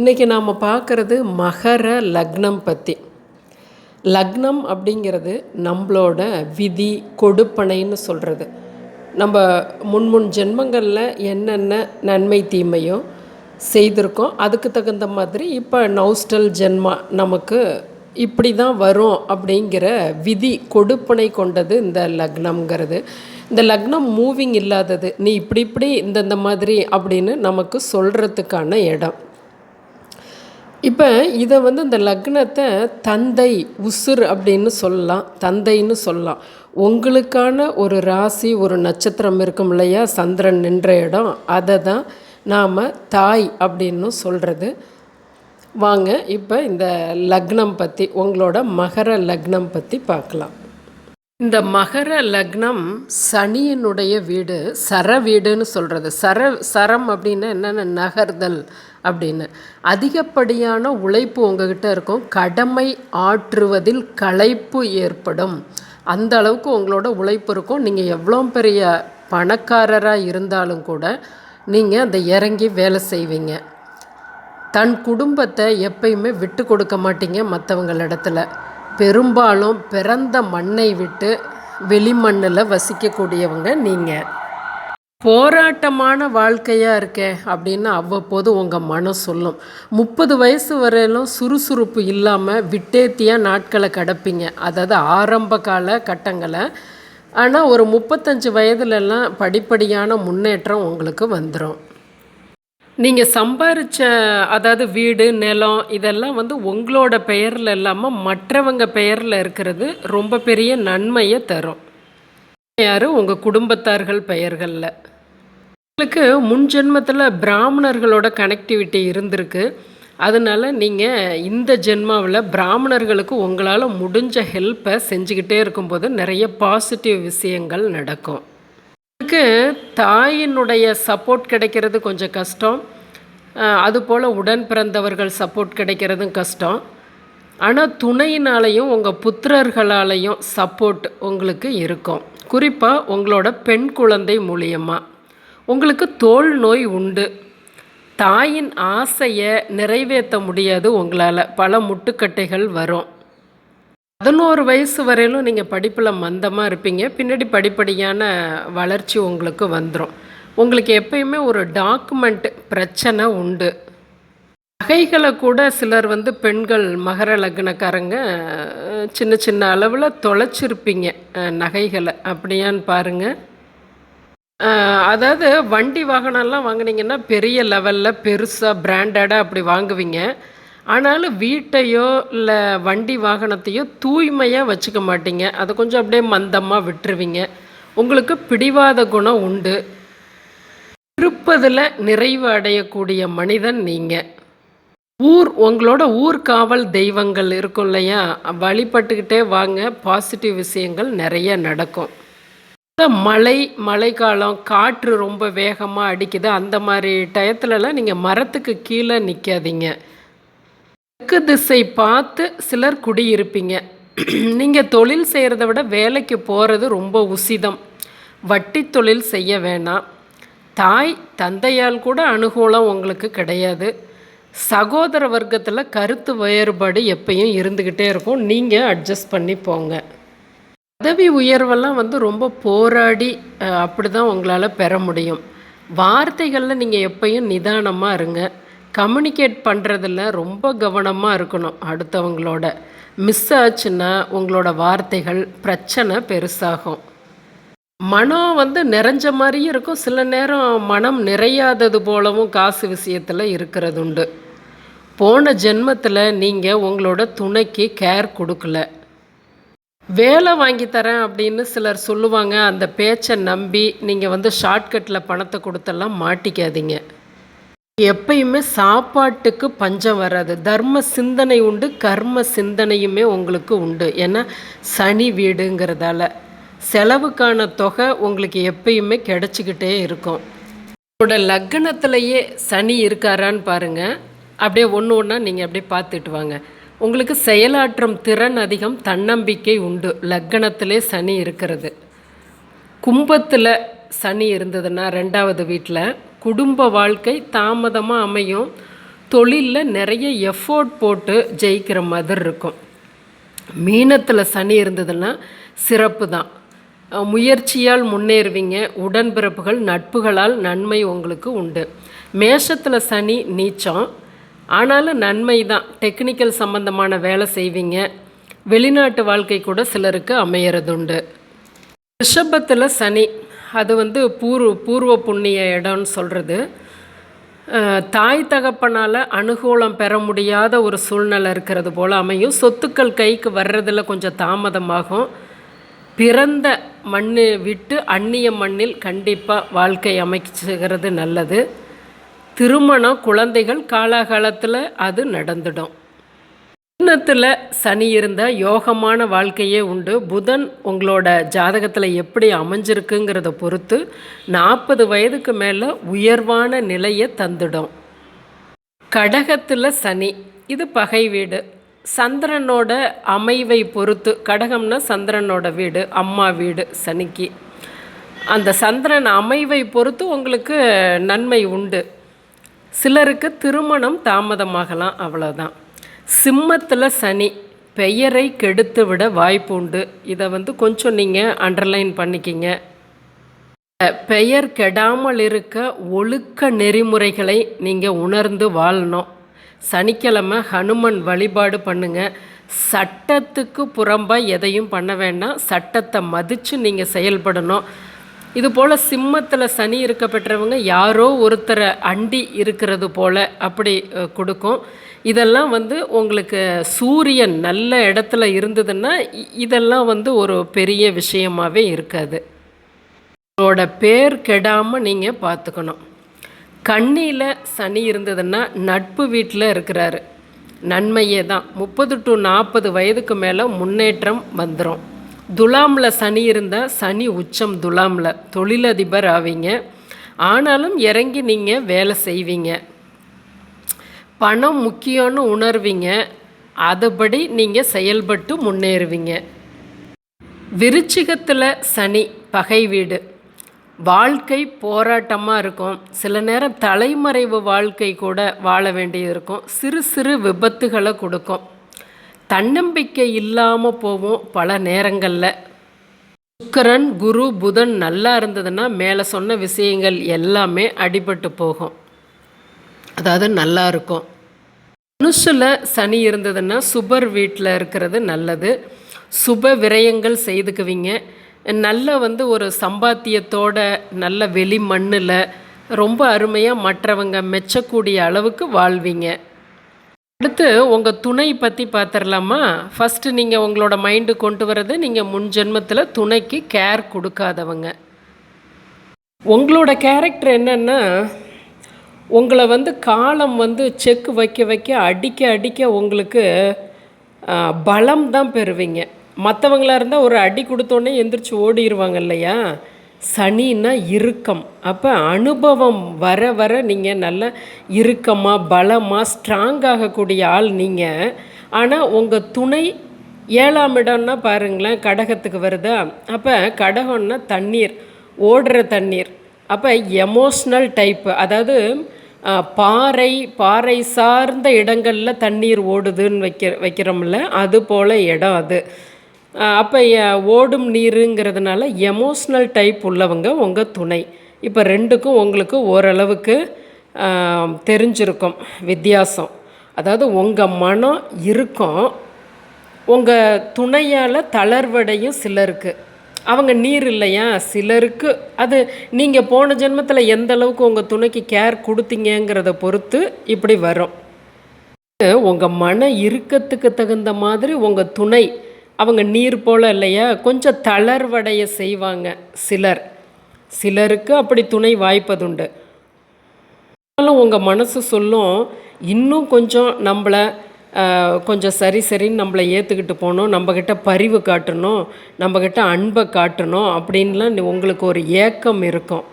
இன்றைக்கி நாம் பார்க்குறது மகர லக்னம் பற்றி லக்னம் அப்படிங்கிறது நம்மளோட விதி கொடுப்பனைன்னு சொல்கிறது நம்ம முன் முன் ஜென்மங்களில் என்னென்ன நன்மை தீமையோ செய்திருக்கோம். அதுக்கு தகுந்த மாதிரி இப்போ நௌஸ்டல் ஜென்மா நமக்கு இப்படி தான் வரும் அப்படிங்கிற விதி கொடுப்பனை கொண்டது இந்த லக்னம்ங்கிறது. இந்த லக்னம் மூவிங் இல்லாதது நீ இப்படி இப்படி இந்தந்த மாதிரி அப்படின்னு நமக்கு சொல்கிறதுக்கான இடம். இப்போ இதை வந்து இந்த லக்னத்தை தந்தை உசுர் அப்படின்னு சொல்லலாம். தந்தைன்னு சொல்லலாம். உங்களுக்கான ஒரு ராசி ஒரு நட்சத்திரம் இருக்கும் இல்லையா? சந்திரன் நின்ற இடம். அதை தான் நாம் தாய் அப்படின்னு சொல்கிறது வாங்க இப்போ இந்த லக்னம் பற்றி உங்களோட மகர லக்னம் பற்றி பார்க்கலாம். இந்த மகர லக்னம் சனியினுடைய வீடு சர வீடுன்னு சொல்கிறது சர சரம் அப்படின்னா என்னென்ன? நகர்தல். அப்படின்னு. அதிகப்படியான உழைப்பு உங்ககிட்ட இருக்கும். கடமை ஆற்றுவதில் களைப்பு ஏற்படும். அந்த அளவுக்கு உங்களோட உழைப்பு இருக்கும். நீங்கள் எவ்வளோ பெரிய பணக்காரராக இருந்தாலும் கூட நீங்கள் அந்த இறங்கி வேலை செய்வீங்க. தன் குடும்பத்தை எப்பயுமே விட்டு கொடுக்க மாட்டீங்க மற்றவங்களிடத்துல பெரும்பாலும் பிறந்த மண்ணை விட்டு வெளிமண்ணில் வசிக்கக்கூடியவங்க நீங்கள் போராட்டமான வாழ்க்கையாக இருக்கே அப்படின்னு அவ்வப்போது உங்கள் மனம் சொல்லும். முப்பது வயசு வரையிலும் சுறுசுறுப்பு இல்லாமல் விட்டேத்தியாக நாட்களை கிடப்பீங்க. அதாவது ஆரம்ப கால கட்டங்களை. ஆனால் ஒரு முப்பத்தஞ்சு வயதுலலாம் படிப்படியான முன்னேற்றம் உங்களுக்கு வந்துடும் நீங்கள் சம்பாரித்த அதாவது வீடு நிலம் இதெல்லாம் வந்து உங்களோட பெயரில் இல்லாமல் மற்றவங்க பெயரில் இருக்கிறது ரொம்ப பெரிய நன்மையை தரும். யார்? உங்கள் குடும்பத்தார்கள் பெயர்களில். உங்களுக்கு முன் ஜென்மத்தில் பிராமணர்களோட கனெக்டிவிட்டி இருந்திருக்கு. அதனால் நீங்கள் இந்த ஜென்மாவில் பிராமணர்களுக்கு உங்களால் முடிஞ்ச ஹெல்ப்பை செஞ்சுக்கிட்டே இருக்கும்போது நிறைய பாசிட்டிவ் விஷயங்கள் நடக்கும். உங்களுக்கு தாயினுடைய சப்போர்ட் கிடைக்கிறது கொஞ்சம் கஷ்டம். அதுபோல் உடன் பிறந்தவர்கள் சப்போர்ட் கிடைக்கிறதும் கஷ்டம். ஆனால் துணையினாலையும் உங்கள் புத்திரர்களாலையும் சப்போர்ட் உங்களுக்கு இருக்கும். குறிப்பாக உங்களோட பெண் குழந்தை மூலியமாக உங்களுக்கு தோல் நோய் உண்டு. தாயின் ஆசையை நிறைவேற்ற முடியாது உங்களால். பல முட்டுக்கட்டைகள் வரும். பதினோரு வயசு வரையிலும் நீங்கள் படிப்பில் மந்தமாக இருப்பீங்க. பின்னாடி படிப்படியான வளர்ச்சி உங்களுக்கு வந்துடும் உங்களுக்கு எப்பயுமே ஒரு டாக்குமெண்ட் பிரச்சனை உண்டு. நகைகளை கூட சிலர் வந்து பெண்கள் மகர லக்னக்காரங்க சின்ன சின்ன அளவில் தொலைச்சிருப்பீங்க நகைகளை. அப்படியான்னு பாருங்கள் அதாவது வண்டி வாகனம்லாம் வாங்கினீங்கன்னா பெரிய லெவலில் பெருசாக பிராண்டடாக அப்படி வாங்குவீங்க. ஆனாலும் வீட்டையோ இல்லை வண்டி வாகனத்தையோ தூய்மையாக வச்சுக்க மாட்டீங்க. அதை கொஞ்சம் அப்படியே மந்தமாக விட்டுருவீங்க. உங்களுக்கு பிடிவாத குணம் உண்டு. இருப்பதில் நிறைவு அடையக்கூடிய மனிதன் நீங்கள் ஊர் உங்களோட ஊர் காவல் தெய்வங்கள் இருக்கும் இல்லையா? வழிபட்டுக்கிட்டே வாங்க பாசிட்டிவ் விஷயங்கள் நிறைய நடக்கும். மழை மழைக்காலம் காற்று ரொம்ப வேகமாக அடிக்குது. அந்த மாதிரி டயத்துலலாம் நீங்கள் மரத்துக்கு கீழே நிற்காதீங்க தெற்கு திசை பார்த்து சிலர் குடியிருப்பீங்க. நீங்கள் தொழில் செய்கிறத விட வேலைக்கு போகிறது ரொம்ப உசிதம். வட்டி தொழில் செய்ய வேணாம். தாய் தந்தையால் கூட அனுகூலம் உங்களுக்கு கிடையாது. சகோதர வர்க்கத்தில் கருத்து வேறுபாடு எப்பயும் இருந்துக்கிட்டே இருக்கும். நீங்கள் அட்ஜஸ்ட் பண்ணி போங்க. பதவி உயர்வெல்லாம் வந்து ரொம்ப போராடி அப்படி தான் உங்களால் பெற முடியும். வார்த்தைகளில் நீங்கள் எப்பயும் நிதானமாக இருங்க. கம்யூனிகேட் பண்ணுறதில் ரொம்ப கவனமாக இருக்கணும் அடுத்தவங்களோட. மிஸ் ஆச்சுன்னா உங்களோட வார்த்தைகள் பிரச்சனை பெருசாகும். மனம் வந்து நிறைஞ்ச மாதிரியும் இருக்கும். சில நேரம் மனம் நிறையாதது போலவும் காசு விஷயத்தில் இருக்கிறது உண்டு. போன ஜென்மத்தில் நீங்கள் உங்களோட துணைக்கு கேர் கொடுக்கல. வேலை வாங்கி தரேன் அப்படின்னு சிலர் சொல்லுவாங்க. அந்த பேச்சை நம்பி நீங்கள் வந்து ஷார்ட்கட்டில் பணத்தை கொடுத்தெல்லாம் மாட்டிக்காதீங்க. எப்பயுமே சாப்பாட்டுக்கு பஞ்சம் வராது. தர்ம சிந்தனை உண்டு கர்ம சிந்தனையுமே உங்களுக்கு உண்டு. ஏன்னா சனி வீடுங்கிறதால. செலவுக்கான தொகை உங்களுக்கு எப்பயுமே கிடச்சிக்கிட்டே இருக்கும். உங்களோட லக்னத்திலேயே சனி இருக்காரான்னு பாருங்கள் அப்படியே ஒன்று ஒன்றா நீங்கள் அப்படியே பார்த்துட்டு வாங்க. உங்களுக்கு செயலாற்றும் திறன் அதிகம் தன்னம்பிக்கை உண்டு. லக்கணத்திலே சனி இருக்கிறது. கும்பத்தில் சனி இருந்ததுன்னா ரெண்டாவது வீட்டில் குடும்ப வாழ்க்கை தாமதமாக அமையும். தொழிலில் நிறைய எஃபோர்ட் போட்டு ஜெயிக்கிற மாதிரி இருக்கும். மீனத்தில் சனி இருந்ததுன்னா சிறப்பு தான். முயற்சியால் முன்னேறுவீங்க. உடன்பிறப்புகள் நட்புகளால் நன்மை உங்களுக்கு உண்டு. மேஷத்தில் சனி நீச்சம். ஆனாலும் நன்மை தான் டெக்னிக்கல் சம்பந்தமான வேலை செய்வீங்க. வெளிநாட்டு வாழ்க்கை கூட சிலருக்கு அமையறதுண்டு. ரிஷபத்தில் சனி அது வந்து பூர்வ பூர்வ புண்ணிய இடம்னு சொல்கிறது தாய் தகப்பனால் அனுகூலம் பெற முடியாத ஒரு சூழ்நிலை இருக்கிறது போல் அமையும். சொத்துக்கள் கைக்கு வர்றதில் கொஞ்சம் தாமதமாகும். பிறந்த மண்ணு விட்டு அந்நிய மண்ணில் கண்டிப்பாக வாழ்க்கை அமைச்சுகிறது நல்லது. திருமணம் குழந்தைகள் காலாகாலத்தில் அது நடந்துடும். லக்னத்தில் சனி இருந்தால் யோகமான வாழ்க்கையே உண்டு. புதன் உங்களோட ஜாதகத்தில் எப்படி அமைஞ்சிருக்குங்கிறத பொறுத்து நாற்பது வயதுக்கு மேலே உயர்வான நிலையை தந்துடும். கடகத்தில் சனி இது பகை வீடு. சந்திரனோட அமைவை பொறுத்து கடகம்னா சந்திரனோட வீடு அம்மா வீடு சனிக்கு. அந்த சந்திரன் அமைவை பொறுத்து உங்களுக்கு நன்மை உண்டு. சிலருக்கு திருமணம் தாமதமாகலாம் அவ்வளோதான் சிம்மத்தில் சனி பெயரை கெடுத்து விட வாய்ப்பு உண்டு. இதை வந்து கொஞ்சம் நீங்கள் அண்டர்லைன் பண்ணிக்கிங்க. பெயர் கெடாமல் இருக்க ஒழுக்க நெறிமுறைகளை நீங்கள் உணர்ந்து வாழணும். சனிக்கிழமை ஹனுமன் வழிபாடு பண்ணுங்க. சட்டத்துக்கு புறம்பாக எதையும் பண்ண வேண்டாம். சட்டத்தை மதித்து நீங்கள் செயல்படணும். இது போல் சிம்மத்தில் சனி இருக்க பெற்றவங்க யாரோ ஒருத்தரை அண்டி இருக்கிறது போல் அப்படி கொடுக்கும். இதெல்லாம் வந்து உங்களுக்கு சூரியன் நல்ல இடத்துல இருந்ததுன்னா இதெல்லாம் வந்து ஒரு பெரிய விஷயமாவே இருக்காது. உங்களோட பேர் கெடாமல் நீங்கள் பார்த்துக்கணும் கண்ணியில் சனி இருந்ததுன்னா நட்பு வீட்டில் இருக்கிறாரு. நன்மையே தான். முப்பது டு நாற்பது வயதுக்கு மேலே முன்னேற்றம் வந்துடும் துலாமில் சனி இருந்தால் சனி உச்சம் துலாமில். தொழிலதிபர் ஆவீங்க. ஆனாலும் இறங்கி நீங்கள் வேலை செய்வீங்க. பணம் முக்கியம்னு உணர்வீங்க. அதுபடி நீங்கள் செயல்பட்டு முன்னேறுவீங்க. விருச்சிகத்தில் சனி பகை வீடு. வாழ்க்கை போராட்டமாக இருக்கும். சில நேரம் தலைமறைவு வாழ்க்கை கூட வாழ வேண்டியது இருக்கும் சிறு சிறு விபத்துகளை கொடுக்கும். தன்னம்பிக்கை இல்லாமல் போவோம் பல நேரங்களில். சுக்கரன் குரு புதன் நல்லா இருந்ததுன்னா மேலே சொன்ன விஷயங்கள் எல்லாமே அடிபட்டு போகும். அதாவது நல்லா இருக்கும். மனுஷில் சனி இருந்ததுன்னா சுபர் வீட்டில் இருக்கிறது நல்லது. சுப விரயங்கள் செய்துக்குவீங்க. நல்ல வந்து ஒரு சம்பாத்தியத்தோட நல்ல வெளி மண்ணில் ரொம்ப அருமையாக மற்றவங்க மெச்சக்கூடிய அளவுக்கு வாழ்வீங்க. அடுத்து உங்கள் துணை பற்றி பார்த்துடலாமா ஃபஸ்ட்டு நீங்கள் உங்களோட மைண்டு கொண்டு வர்றது நீங்கள் முன் ஜென்மத்தில் துணைக்கு கேர் கொடுக்காதவங்க. உங்களோட கேரக்டர் என்னென்னா உங்களை வந்து காலம் வந்து செக் வைக்க வைக்க அடிக்க அடிக்க உங்களுக்கு பலம் தான் பெறுவீங்க. மற்றவங்களா இருந்தால் ஒரு அடி கொடுத்தோன்னே எந்திரிச்சு ஓடிடுவாங்க இல்லையா? சனின்னா இறுக்கம். அப்போ அனுபவம் வர வர நீங்கள் நல்ல இறுக்கமாக பலமாக ஸ்ட்ராங் ஆகக்கூடிய ஆள் நீங்கள் ஆனால் உங்கள் துணை ஏழாம் இடம்னா பாருங்களேன் கடகத்துக்கு வருதா? அப்போ கடகம்னா தண்ணீர் ஓடுற தண்ணீர். அப்போ எமோஷ்னல் டைப்பு அதாவது பாறை பாறை சார்ந்த இடங்களில் தண்ணீர் ஓடுதுன்னு வைக்க வைக்கிறோம்ல அது போல் இடம் அது. அப்போ ஓடும் நீருங்கிறதுனால எமோஷ்னல் டைப் உள்ளவங்க உங்கள் துணை. இப்போ ரெண்டுக்கும் உங்களுக்கு ஓரளவுக்கு தெரிஞ்சிருக்கும் வித்தியாசம். அதாவது உங்கள் மனம் இருக்கும் உங்கள் துணையால் தளர்வடையும் சிலருக்கு. அவங்க நீர் இல்லையா? சிலருக்கு. அது நீங்கள் போன ஜென்மத்தில் எந்த அளவுக்கு உங்கள் துணைக்கு கேர் கொடுத்தீங்கிறத பொறுத்து இப்படி வரும். உங்கள் மன இறுக்கத்துக்கு தகுந்த மாதிரி உங்கள் துணை அவங்க நீர் போல இல்லையா? கொஞ்சம் தளர்வடைய செய்வாங்க சிலர். சிலருக்கு அப்படி துணை வாய்ப்பதுண்டு. ஆனாலும் உங்கள் மனசு சொல்லும் இன்னும் கொஞ்சம் நம்மளை கொஞ்சம் சரி சரின்னு நம்மளை ஏற்றுக்கிட்டு போகணும் நம்மக்கிட்ட பரிவு காட்டணும் நம்மக்கிட்ட அன்பை காட்டணும் அப்படின்லாம் உங்களுக்கு ஒரு ஏக்கம் இருக்கும்.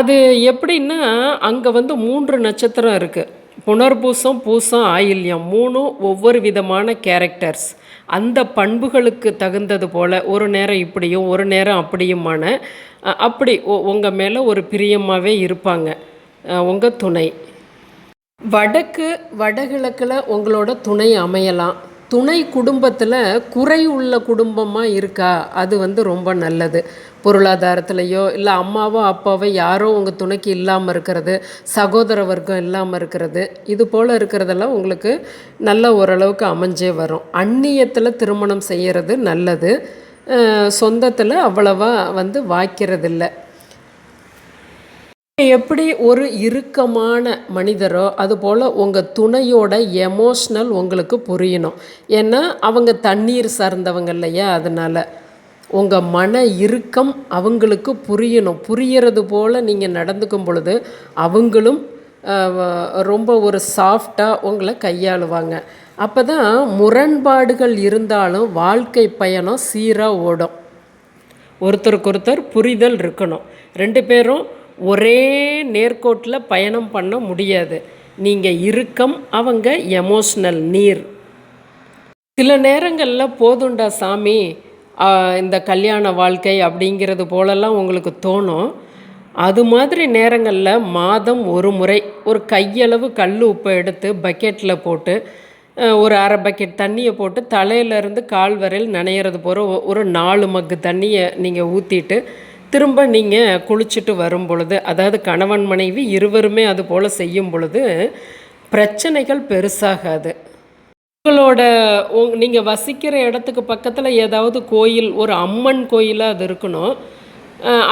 அது எப்படின்னா அங்கே வந்து மூன்று நட்சத்திரம் இருக்குது புனர்பூசம் பூசம் ஆயில்யம் மூணும் ஒவ்வொரு விதமான கேரக்டர்ஸ். அந்த பண்புகளுக்கு தகுந்தது போல் ஒரு நேரம் இப்படியும் ஒரு நேரம் அப்படியுமான அப்படி உங்கள் மேலே ஒரு பிரியமாகவே இருப்பாங்க. உங்கள் துணை. வடக்கு வடகிழக்கில் உங்களோட துணை அமையலாம். துணை குடும்பத்தில் குறை உள்ள குடும்பமாக இருக்கா? அது வந்து ரொம்ப நல்லது. பொருளாதாரத்துலேயோ இல்லை அம்மாவோ அப்பாவோ யாரோ உங்கள் துணைக்கு இல்லாமல் இருக்கிறது சகோதர வர்க்கம் இல்லாமல் இருக்கிறது இது போல் இருக்கிறதெல்லாம் உங்களுக்கு நல்ல ஓரளவுக்கு அமைஞ்சே வரும். அந்நியத்தில் திருமணம் செய்கிறது நல்லது. சொந்தத்தில் அவ்வளவா வந்து வாய்க்கிறதில்ல. எப்படி ஒரு இறுக்கமான மனிதரோ அதுபோல் உங்கள் துணையோட எமோஷ்னல் உங்களுக்கு புரியணும். ஏன்னா அவங்க தண்ணீர் சார்ந்தவங்க இல்லையா? அதனால் உங்கள் மன இறுக்கம் அவங்களுக்கு புரியணும். புரியறது போல் நீங்கள் நடந்துக்கும் பொழுது அவங்களும் ரொம்ப ஒரு சாஃப்டாக உங்களை கையாளுவாங்க. அப்போ தான் முரண்பாடுகள் இருந்தாலும் வாழ்க்கை பயணம் சீராக ஓடும். ஒருத்தருக்கு ஒருத்தர் புரிதல் இருக்கணும். ரெண்டு பேரும் ஒரே நேர்கோட்டில் பயணம் பண்ண முடியாது. நீங்கள் இறுக்கம் அவங்க எமோஷ்னல் நீர். சில நேரங்களில் போதுண்டா சாமி இந்த கல்யாண வாழ்க்கை அப்படிங்கிறது போலெல்லாம் உங்களுக்கு தோணும். அது மாதிரி நேரங்களில் மாதம் ஒரு முறை ஒரு கையளவு கல் உப்பை எடுத்து பக்கெட்டில் போட்டு ஒரு அரை பக்கெட் தண்ணியை போட்டு தலையிலேருந்து கால் வரையில் நனையிறது போகிற ஒரு நாலு மக்கு தண்ணியை நீங்கள் ஊற்றிட்டு திரும்ப நீங்கள் குளிச்சுட்டு வரும் பொழுது அதாவது கணவன் மனைவி இருவருமே அது போல் செய்யும் பொழுது பிரச்சனைகள் பெருசாகாது. உங்களோட உங் நீங்கள் வசிக்கிற இடத்துக்கு பக்கத்தில் ஏதாவது கோயில் ஒரு அம்மன் கோயிலாக அது இருக்கணும்.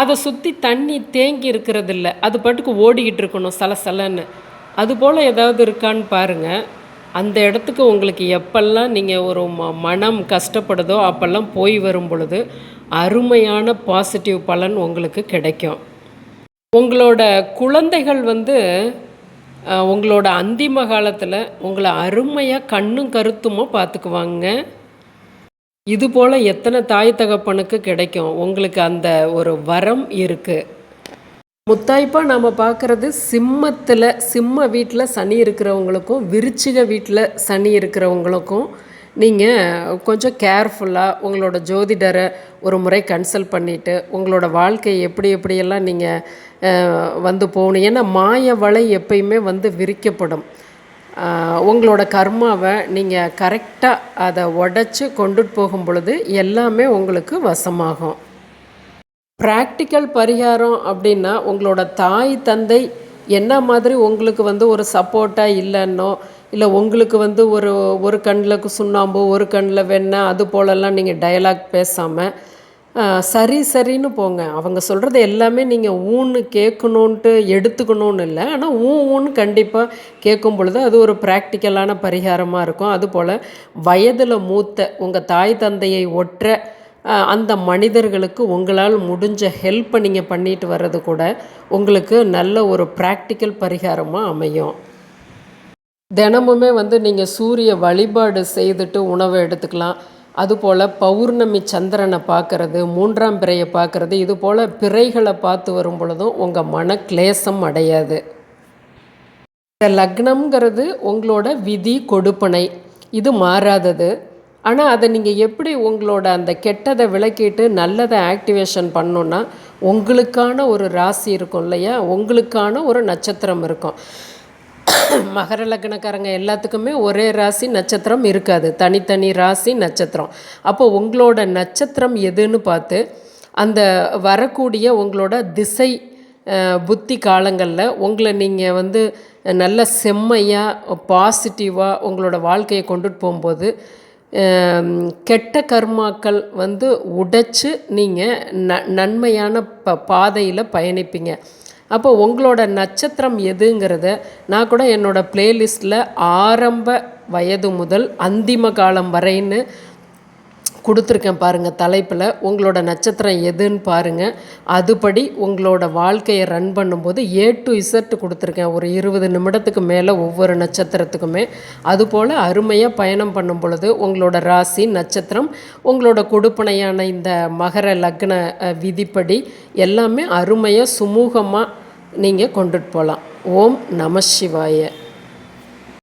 அதை சுற்றி தண்ணி தேங்கி இருக்கிறதில்ல. அது பாட்டுக்கு ஓடிக்கிட்டு இருக்கணும் சலசலன்னு. அதுபோல் ஏதாவது இருக்கான்னு பாருங்கள் அந்த இடத்துக்கு உங்களுக்கு எப்பெல்லாம் நீங்கள் ஒரு ம மனம் கஷ்டப்படுதோ அப்போல்லாம் போய் வரும் பொழுது அருமையான பாசிட்டிவ் பலன் உங்களுக்கு கிடைக்கும். உங்களோட குழந்தைகள் வந்து உங்களோட அந்திம காலத்தில் உங்களை அருமையாக கண்ணும் கருத்துமோ பார்த்துக்குவாங்க இது போல் எத்தனை தாய் தகப்பனுக்கு கிடைக்கும். உங்களுக்கு அந்த ஒரு வரம் இருக்குது முத்தாய்ப்பாக நாம் பார்க்குறது சிம்மத்தில் சிம்ம வீட்டில் சனி இருக்கிறவங்களுக்கும் விருச்சிக வீட்டில் சனி இருக்கிறவங்களுக்கும் நீங்கள் கொஞ்சம் கேர்ஃபுல்லாக உங்களோட ஜோதிடரை ஒரு முறை கன்சல்ட் பண்ணிவிட்டு உங்களோட வாழ்க்கையை எப்படி எப்படியெல்லாம் நீங்கள் வந்து போகணும். ஏன்னா மாய வலை எப்பயுமே வந்து விரிக்கப்படும். உங்களோட கர்மாவை நீங்கள் கரெக்டாக அதை உடச்சி கொண்டுட்டு போகும் பொழுது எல்லாமே உங்களுக்கு வசமாகும். ப்ராக்டிக்கல் பரிகாரம் அப்படின்னா உங்களோட தாய் தந்தை என்ன மாதிரி உங்களுக்கு வந்து ஒரு சப்போர்ட்டாக இல்லைன்னோ இல்லை உங்களுக்கு வந்து ஒரு ஒரு கண்ணில் சுண்ணாம்பு ஒரு கண்ணில் வெண்ணெய் அது போலெல்லாம் நீங்கள் டயலாக் பேசாமல் சரி சரின்னு போங்க. அவங்க சொல்கிறது எல்லாமே நீங்கள் ஊன்னு கேட்கணுன்ட்டு எடுத்துக்கணும்னு இல்லை. ஆனால் ஊ ஊன்னு கண்டிப்பாக கேட்கும் பொழுது அது ஒரு ப்ராக்டிக்கலான பரிகாரமாக இருக்கும். அதுபோல் வயதில் மூத்த உங்கள் தாய் தந்தையை ஒற்ற அந்த மனிதர்களுக்கு உங்களால் முடிஞ்ச ஹெல்ப்பை நீங்கள் பண்ணிட்டு வர்றது கூட உங்களுக்கு நல்ல ஒரு ப்ராக்டிக்கல் பரிகாரமாக அமையும். தினமுமே வந்து நீங்கள் சூரிய வழிபாடு செய்துட்டு உணவை எடுத்துக்கலாம். அதுபோல் பௌர்ணமி சந்திரனை பார்க்குறது மூன்றாம் பிறையை பார்க்குறது இது போல் பிறைகளை பார்த்து வரும் பொழுதும் உங்கள் மன கிளேசம் அடையாது. இந்த லக்னம்ங்கிறது உங்களோட விதி கொடுப்பனை. இது மாறாதது. ஆனால் அதை நீங்கள் எப்படி உங்களோட அந்த கெட்டதை விளக்கிட்டு நல்லதை ஆக்டிவேஷன் பண்ணோன்னா உங்களுக்கான ஒரு ராசி இருக்கும் இல்லையா? உங்களுக்கான ஒரு நட்சத்திரம் இருக்கும். மகர லக்னக்காரங்க எல்லாத்துக்குமே ஒரே ராசி நட்சத்திரம் இருக்காது. தனித்தனி ராசி நட்சத்திரம். அப்போ உங்களோட நட்சத்திரம் எதுன்னு பார்த்து அந்த வரக்கூடிய உங்களோட திசை புத்தி காலங்களில் உங்களை நீங்கள் வந்து நல்ல செம்மையாக பாசிட்டிவாக உங்களோட வாழ்க்கையை கொண்டுட்டு போகும்போது கெட்ட கர்மாக்கள் வந்து உடைச்சு நீங்கள் ந நன்மையான ப பாதையில் பயணிப்பீங்க. அப்போ உங்களோட நட்சத்திரம் எதுங்கிறத நான் கூட என்னோடய ப்ளேலிஸ்ட்டில் ஆரம்ப வயது முதல் அந்திம காலம் வரைன்னு கொடுத்துருக்கேன் பாருங்கள் தலைப்பில். உங்களோட நட்சத்திரம் எதுன்னு பாருங்கள் அதுபடி உங்களோட வாழ்க்கையை ரன் பண்ணும்போது ஏ டு இசட் கொடுத்துருக்கேன். ஒரு இருபது நிமிடத்துக்கு மேலே ஒவ்வொரு நட்சத்திரத்துக்குமே. அதுபோல் அருமையாக பயணம் பண்ணும் பொழுது உங்களோட ராசி நட்சத்திரம் உங்களோட கொடுப்பனையான இந்த மகர லக்ன விதிப்படி எல்லாமே அருமையாக சுமூகமாக நீங்கள் கொண்டுட்டு போகலாம் ஓம் நம சிவாய.